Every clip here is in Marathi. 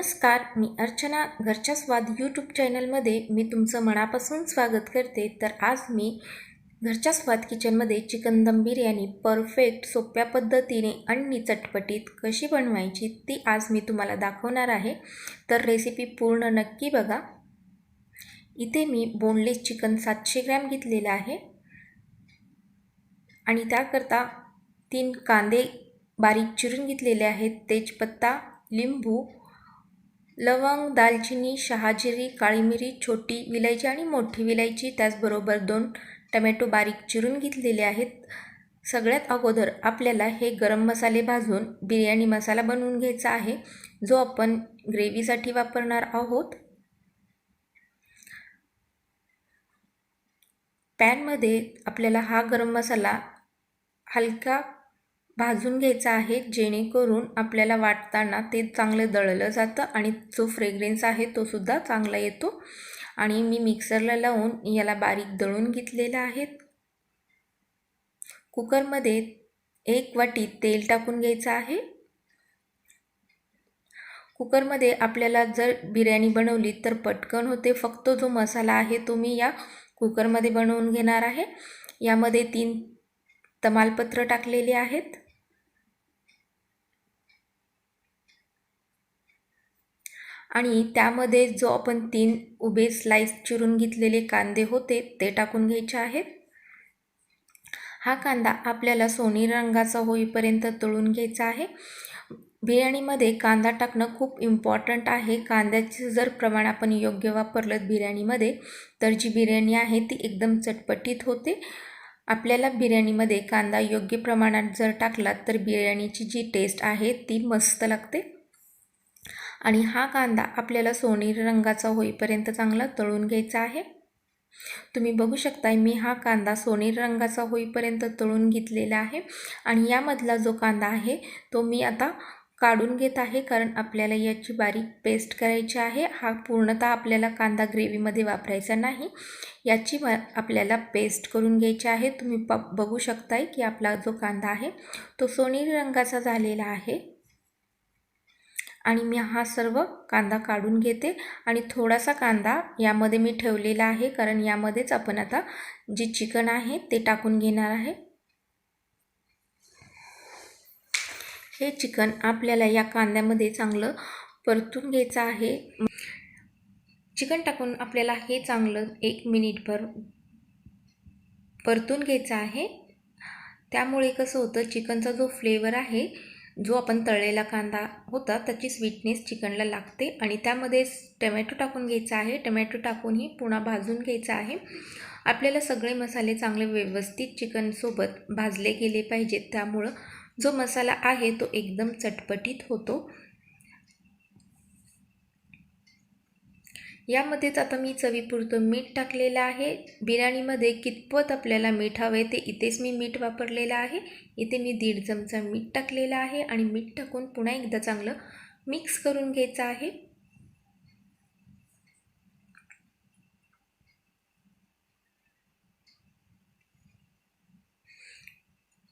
नमस्कार मी अर्चना. घरच्या स्वाद यूट्यूब चॅनलमध्ये मी तुमचं मनापासून स्वागत करते. तर आज मी घरच्या स्वाद किचनमध्ये चिकन दम बिर्याणी परफेक्ट सोप्या पद्धतीने आणि चटपटीत कशी बनवायची ती आज मी तुम्हाला दाखवणार आहे. तर रेसिपी पूर्ण नक्की बघा. इथे मी बोनलेस चिकन सातशे ग्रॅम घेतलेलं आहे. आणि त्याकरता तीन कांदे बारीक चिरून घेतलेले आहेत. तेजपत्ता लिंबू लवंग दालचिनी शहाजिरी काळी मिरी छोटी विलायची आणि मोठी विलायची त्याचबरोबर दोन टमॅटो बारीक चिरून घेतलेले आहेत. सगळ्यात अगोदर आपल्याला हे गरम मसाले भाजून बिर्याणी मसाला बनवून घ्यायचा आहे जो आपण ग्रेव्हीसाठी वापरणार आहोत. पॅनमध्ये आपल्याला हा गरम मसाला हलका भाजून घ्यायचं आहे जेणेकरून आपल्याला वाटताना ते चांगलं दळलं जातं आणि जो फ्रेग्रेन्स आहे तो सुद्धा चांगला येतो. आणि मी मिक्सरला लावून याला बारीक दळून घेतलेलं आहे. कुकरमध्ये एक वाटी तेल टाकून घ्यायचं आहे. कुकरमध्ये आपल्याला जर बिर्याणी बनवली तर पटकन होते. फक्त जो मसाला आहे तो मी या कुकरमध्ये बनवून घेणार आहे. यामध्ये तीन तमालपत्र टाकलेले आहेत. आणि त्यामध्ये जो आपण तीन उभे स्लाइस चिरून घेतलेले कांदे होते ते टाकून घ्यायचे आहेत. हा कांदा आपल्याला सोनी रंगाचा होईपर्यंत तळून घ्यायचा आहे. बिर्याणीमध्ये कांदा टाकणं खूप इम्पॉर्टंट आहे. कांद्याचं जर प्रमाण आपण योग्य वापरलं बिर्याणीमध्ये तर जी बिर्याणी आहे ती एकदम चटपटीत होते. आपल्याला बिर्याणीमध्ये कांदा योग्य प्रमाणात जर टाकला तर बिर्याणीची जी टेस्ट आहे ती मस्त लागते. आणि हा कांदा आपल्याला सोनेरी रंगाचा होईपर्यंत चांगला तळून घ्यायचा आहे. तुम्ही बघू शकताय मी हा कांदा सोनेरी रंगाचा होईपर्यंत तळून घेतलेला आहे आणि यामधला जो कांदा आहे तो मी आता काढून घेत आहे कारण आपल्याला याची बारीक पेस्ट करायची आहे. हा पूर्णतः आपल्याला कांदा ग्रेव्हीमध्ये वापरायचा नाही. याची आपल्याला पेस्ट करून घ्यायची आहे. तुम्ही प बघू शकताय की आपला जो कांदा आहे तो सोनेरी रंगाचा झालेला आहे. आणि मी हा सर्व कांदा काढून घेते. आणि थोडासा कांदा यामध्ये मी ठेवलेला आहे कारण यामध्येच आपण आता जे चिकन आहे ते टाकून घेणार आहे. हे चिकन आपल्याला या कांद्यामध्ये चांगलं परतून घ्यायचं आहे. चिकन टाकून आपल्याला हे चांगलं एक मिनिटभर परतून घ्यायचं आहे. त्यामुळे कसं होतं चिकनचा जो फ्लेवर आहे जो आपण तळलेला कांदा होता त्याची स्वीटनेस चिकनला लागते. आणि त्यामध्ये टमॅटो टाकून घ्यायचा आहे. टमॅटो टाकूनही पुन्हा भाजून घ्यायचा आहे. आपल्याला सगळे मसाले चांगले व्यवस्थित चिकनसोबत भाजले गेले पाहिजेत. त्यामुळं जो मसाला आहे तो एकदम चटपटीत होतो. यामध्येच आता मी चवीपुरतं मीठ टाकलेलं आहे. बिर्याणीमध्ये कितपत आपल्याला मीठ हवं आहे ते इथेच मी मीठ वापरलेलं आहे. इथे मी दीड चमचा मीठ टाकलेलं आहे आणि मीठ टाकून पुन्हा एकदा चांगलं मिक्स करून घ्यायचं आहे.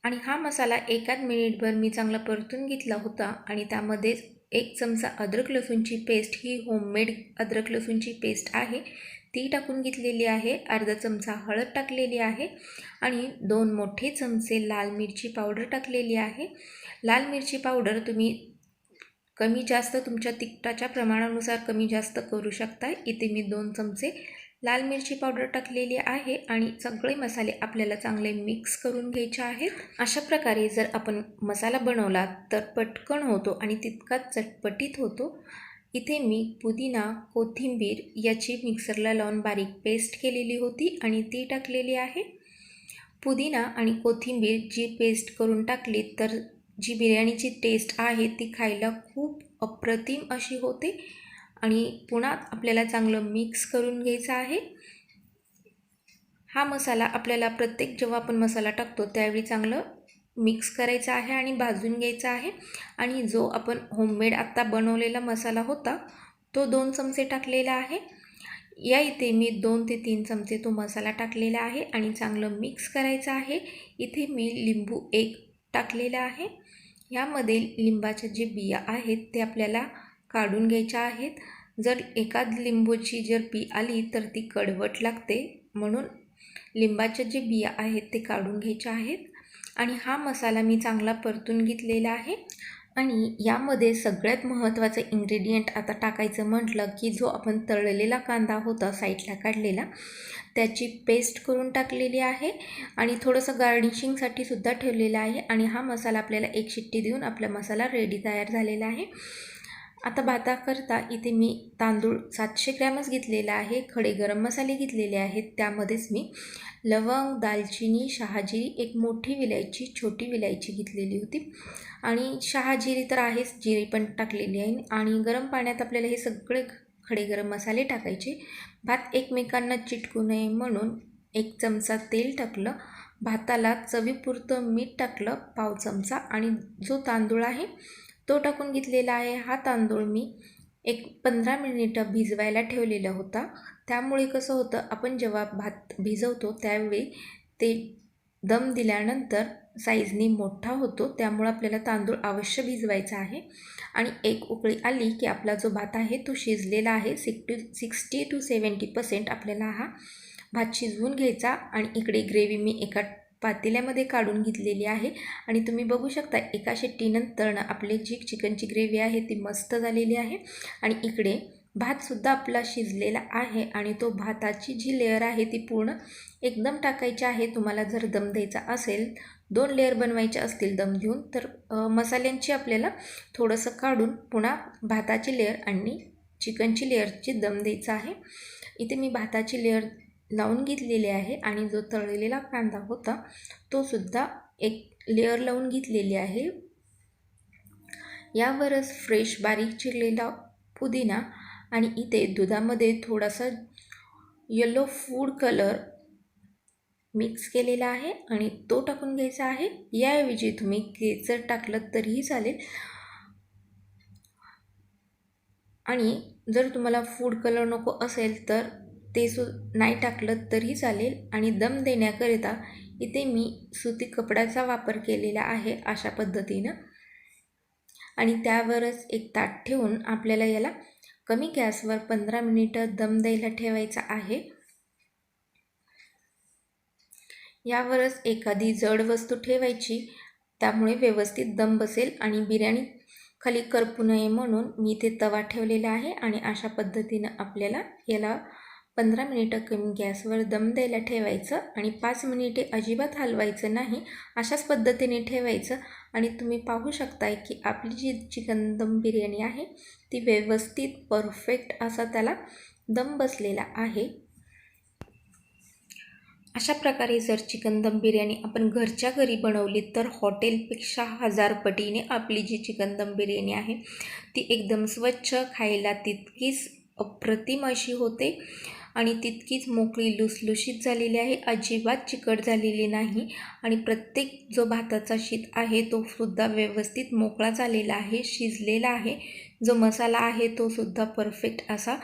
आणि हा मसाला एकाच मिनिटभर मी चांगला परतून घेतला होता आणि त्यामध्येच एक चमचा अद्रक लसूणची पेस्ट ही होममेड अद्रक लसूणची पेस्ट आहे. ती टाकून घेतलेली आहे. अर्धा चमचा हळद टाकलेली आहे आणि दोन मोठे चमचे लाल मिरची पावडर टाकलेली आहे. लाल मिरची पावडर तुम्ही कमी जास्त तुमच्या तिखटाच्या प्रमाणानुसार कमी जास्त करू शकता इथे मी दोन चमचे लाल मिरची पावडर टाकलेली आहे आणि सगळे मसाले आपल्याला चांगले मिक्स करून घ्यायचे आहेत. अशा प्रकारे जर आपण मसाला बनवला तर पटकन होतो आणि तितकाच चटपटीत होतो. इथे मी पुदिना कोथिंबीर याची मिक्सरला लावून बारीक पेस्ट केलेली होती आणि ती टाकलेली आहे. पुदिना आणि कोथिंबीर जी पेस्ट करून टाकली तर जी बिर्याणीची टेस्ट आहे ती खायला खूप अप्रतिम अशी होते. आणि पुन्हा आपल्याला चांगलं मिक्स करून घ्यायचं आहे. हा मसाला आपल्याला प्रत्येक जेव्हा आपण मसाला टाकतो त्यावेळी चांगलं मिक्स करायचा आहे आणि भाजून घ्यायचा आहे. आणि जो आपण होममेड आत्ता बनवलेला मसाला होता तो दोन चमचे टाकलेला आहे. या इथे मी दोन ते तीन चमचे तो मसाला टाकलेला आहे आणि चांगलं मिक्स करायचं आहे. इथे मी लिंबू एक टाकलेला आहे. यामध्ये लिंबाच्या जे बिया आहेत ते आपल्याला काढून घ्यायच्या आहेत. जर एखाद लिंबूची जर बी आली तर ती कडवट लागते. म्हणून लिंबाच्या जे बिया आहेत ते काढून घ्यायच्या आहेत. आणि हा मसाला मी चांगला परतून घेतलेला आहे. आणि यामध्ये सगळ्यात महत्त्वाचं इन्ग्रेडियंट आता टाकायचं म्हटलं की जो आपण तळलेला कांदा होता साईडला काढलेला त्याची पेस्ट करून टाकलेली आहे. आणि थोडंसं गार्निशिंगसाठी सुद्धा ठेवलेलं आहे. आणि हा मसाला आपल्याला एक शिट्टी देऊन आपला मसाला रेडी तयार झालेला आहे. आता भाताकरता इथे मी तांदूळ सातशे ग्रॅमच घेतलेला आहे खडे गरम मसाले घेतलेले आहेत त्यामध्येच मी लवंग दालचिनी शहाजिरी एक मोठी विलायची छोटी विलायची घेतलेली होती. आणि शहाजिरी तर आहेच जिरी पण टाकलेली आहे. आणि गरम पाण्यात आपल्याला हे सगळे खडे गरम मसाले टाकायचे. भात एकमेकांना चिटकू नये म्हणून एक चमचा तेल टाकलं. भाताला चवीपुरतं मीठ टाकलं पाव चमचा. आणि जो तांदूळ आहे तो टाकून घेतलेला आहे हा तांदूळ मी एक पंधरा मिनिटं भिजवायला ठेवलेला होता. त्यामुळे कसं होतं आपण जेव्हा भात भिजवतो त्यावेळी ते दम दिल्यानंतर साईजनी मोठा होतो त्यामुळं आपल्याला तांदूळ अवश्य भिजवायचा आहे. आणि एक उकळी आली की आपला जो भात आहे तो शिजलेला आहे. Sixty sixty two seventy percent आपल्याला हा भात शिजवून घ्यायचा आणि इकडे ग्रेव्ही मी एका पातेल्यामध्ये काढून घेतलेली आहे. आणि तुम्ही बघू शकता एका शेट्टीनंतरनं आपली जी चिकनची ग्रेव्ही आहे ती मस्त झालेली आहे. आणि इकडे भातसुद्धा आपला शिजलेला आहे आणि तो भाताची जी लेअर आहे ती पूर्ण एकदम टाकायची आहे. तुम्हाला जर दम द्यायचा असेल दोन लेअर बनवायचे असतील दम देऊन तर मसाल्यांची आपल्याला थोडंसं काढून पुन्हा भाताची लेअर आणि चिकनची लेअरची दम द्यायचं आहे. इथे मी भाताची लेअर लावून घेतलेले आहे आणि जो तळलेला कांदा होता तो सुद्धा एक लेअर लावून घेतलेली आहे. यावरच फ्रेश बारीक चिरलेला पुदिना आणि इथे दुधामध्ये थोडासा येलो फूड कलर मिक्स केलेला आहे आणि तो टाकून घ्यायचा आहे. याऐवजी तुम्ही केचर टाकलं तरीही चालेल. आणि जर तुम्हाला फूड कलर नको असेल तर ते सु नाही टाकलं तरी चालेल आणि दम देण्याकरिता इथे मी सुती कपड्याचा वापर केलेला आहे अशा पद्धतीनं. आणि त्यावरच एक ताट ठेवून आपल्याला याला कमी गॅसवर पंधरा मिनिटं दम द्यायला ठेवायचा आहे. यावरच एखादी जड वस्तू ठेवायची त्यामुळे व्यवस्थित दम बसेल आणि बिर्याणी खाली करपू नये म्हणून मी ते तवा ठेवलेला आहे आणि अशा पद्धतीनं आपल्याला याला पंधरा मिनिटं कमी गॅसवर दम द्यायला ठेवायचं आणि पाच मिनिटे अजिबात हलवायचं नाही अशाच पद्धतीने ठेवायचं. आणि तुम्ही पाहू शकताय की आपली जी चिकन दम बिर्याणी आहे ती व्यवस्थित परफेक्ट असा त्याला दम बसलेला आहे. अशा प्रकारे जर चिकन दम बिर्याणी आपण घरच्या घरी बनवली तर हॉटेलपेक्षा हजार पटीने आपली जी चिकन दम बिर्याणी आहे ती एकदम स्वच्छ खायला तितकीच अप्रतिम अशी होते. आणि तितकीच मोकळी लुसलुशीत झालेली आहे. अजिबात चिकट झालेली नाही. आणि प्रत्येक जो भाताचा शीत आहे तो सुद्धा व्यवस्थित मोकळा झालेला आहे शिजलेला आहे. जो मसाला आहे तो सुद्धा परफेक्ट असा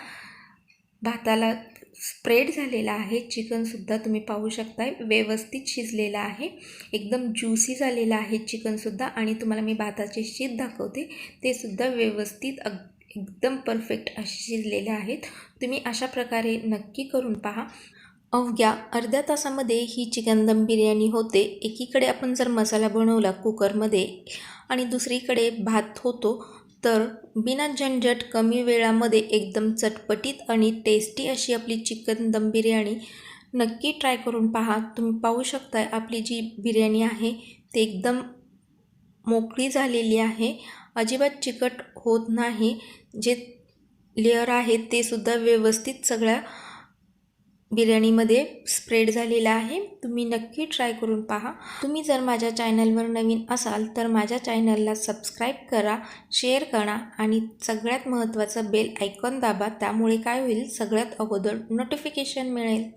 भाताला स्प्रेड झालेला आहे. चिकनसुद्धा तुम्ही पाहू शकताय व्यवस्थित शिजलेला आहे. एकदम ज्युसी झालेला आहे चिकनसुद्धा आणि तुम्हाला मी भाताचे शीत दाखवते ते सुद्धा व्यवस्थित अग एकदम परफेक्ट असे शिजलेले आहेत. तुम्ही अशा प्रकारे नक्की करून पहा. अवघ्या अर्ध्या तासामध्ये ही चिकन दम बिर्याणी होते. एकीकडे आपण जर मसाला बनवला कुकरमध्ये आणि दुसरीकडे भात होतो तर बिना झंझट कमी वेळामध्ये एकदम चटपटीत आणि टेस्टी अशी आपली चिकन दम बिर्याणी नक्की ट्राय करून पहा. तुम्ही पाहू शकता आपली जी बिर्याणी आहे ती एकदम मोकळी झालेली आहे. अजिबात चिकट होत नाही. जे लेअर आहेत ते सुद्धा व्यवस्थित सगळ्या बिर्याणीमध्ये स्प्रेड झालेला आहे. तुम्ही नक्की ट्राय करून पहा. तुम्ही जर माझ्या चॅनलवर नवीन असाल तर माझ्या चॅनलला सबस्क्राईब करा शेअर करा आणि सगळ्यात महत्त्वाचं बेल आयकॉन दाबा. त्यामुळे काय होईल? सगळ्यात अगोदर नोटिफिकेशन मिळेल.